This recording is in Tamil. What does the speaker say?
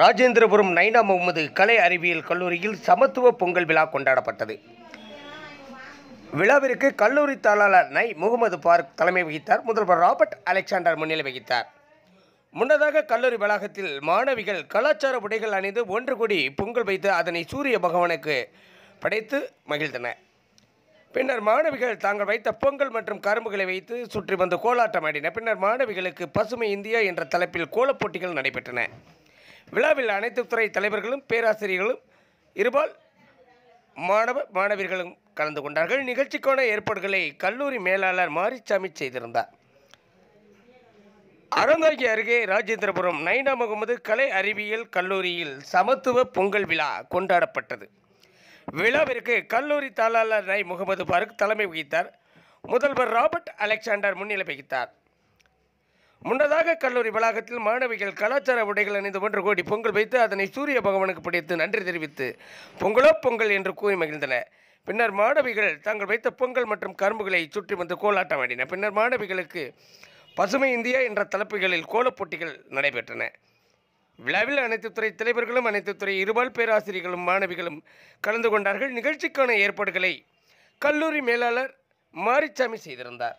ராஜேந்திரபுரம் நைனா முகமது கலை அறிவியல் கல்லூரியில் சமத்துவ பொங்கல் விழா கொண்டாடப்பட்டது. விழாவிற்கு கல்லூரி தாளாளர் நை முகமது பார்க் தலைமை வகித்தார். முதல்வர் ராபர்ட் அலெக்சாண்டர் முன்னிலை வகித்தார். முன்னதாக கல்லூரி வளாகத்தில் மாணவிகள் கலாச்சார உடைகள் அணிந்து ஒன்று கூடி பொங்கல் வைத்து அதனை சூரிய பகவானுக்கு படைத்து மகிழ்ந்தனர். பின்னர் மாணவிகள் தாங்கள் வைத்த பொங்கல் மற்றும் கரும்புகளை வைத்து சுற்றி வந்து கோலாட்டம் ஆடின பின்னர் மாணவிகளுக்கு பசுமை இந்தியா என்ற தலைப்பில் கோலப் போட்டிகள் நடைபெற்றன. விழாவில் அனைத்து துறை தலைவர்களும் பேராசிரியர்களும் இருபால் மாணவ மாணவிகளும் கலந்து கொண்டார்கள். நிகழ்ச்சிக்கான ஏற்பாடுகளை கல்லூரி மேலாளர் மாரிசாமி செய்திருந்தார். அறந்தாங்கி அருகே ராஜேந்திரபுரம் நைனா முகமது கலை அறிவியல் கல்லூரியில் சமத்துவ பொங்கல் விழா கொண்டாடப்பட்டது. விழாவிற்கு கல்லூரி தாளாளர் நை முகமது பாருக் தலைமை வகித்தார். முதல்வர் ராபர்ட் அலெக்சாண்டர் முன்னிலை வகித்தார். முன்னதாக கல்லூரி வளாகத்தில் மாணவிகள் கலாச்சார உடைகள் அணிந்து ஒன்று கோடி பொங்கல் வைத்து அதனை சூரிய பகவானுக்கு பிடித்து நன்றி தெரிவித்து பொங்கலோ பொங்கல் என்று கூறி மகிழ்ந்தன. பின்னர் மாணவிகள் தாங்கள் வைத்த பொங்கல் மற்றும் கரும்புகளை சுற்றி வந்து கோலாட்டம் ஆடின. பின்னர் மாணவிகளுக்கு பசுமை இந்தியா என்ற தலைப்புகளில் கோலப் போட்டிகள் நடைபெற்றன. விழாவில் அனைத்து துறை தலைவர்களும் அனைத்து துறை இருபால் பேராசிரியர்களும் மாணவிகளும் கலந்து கொண்டார்கள். நிகழ்ச்சிக்கான ஏற்பாடுகளை கல்லூரி மேலாளர் மாரிச்சாமி செய்திருந்தார்.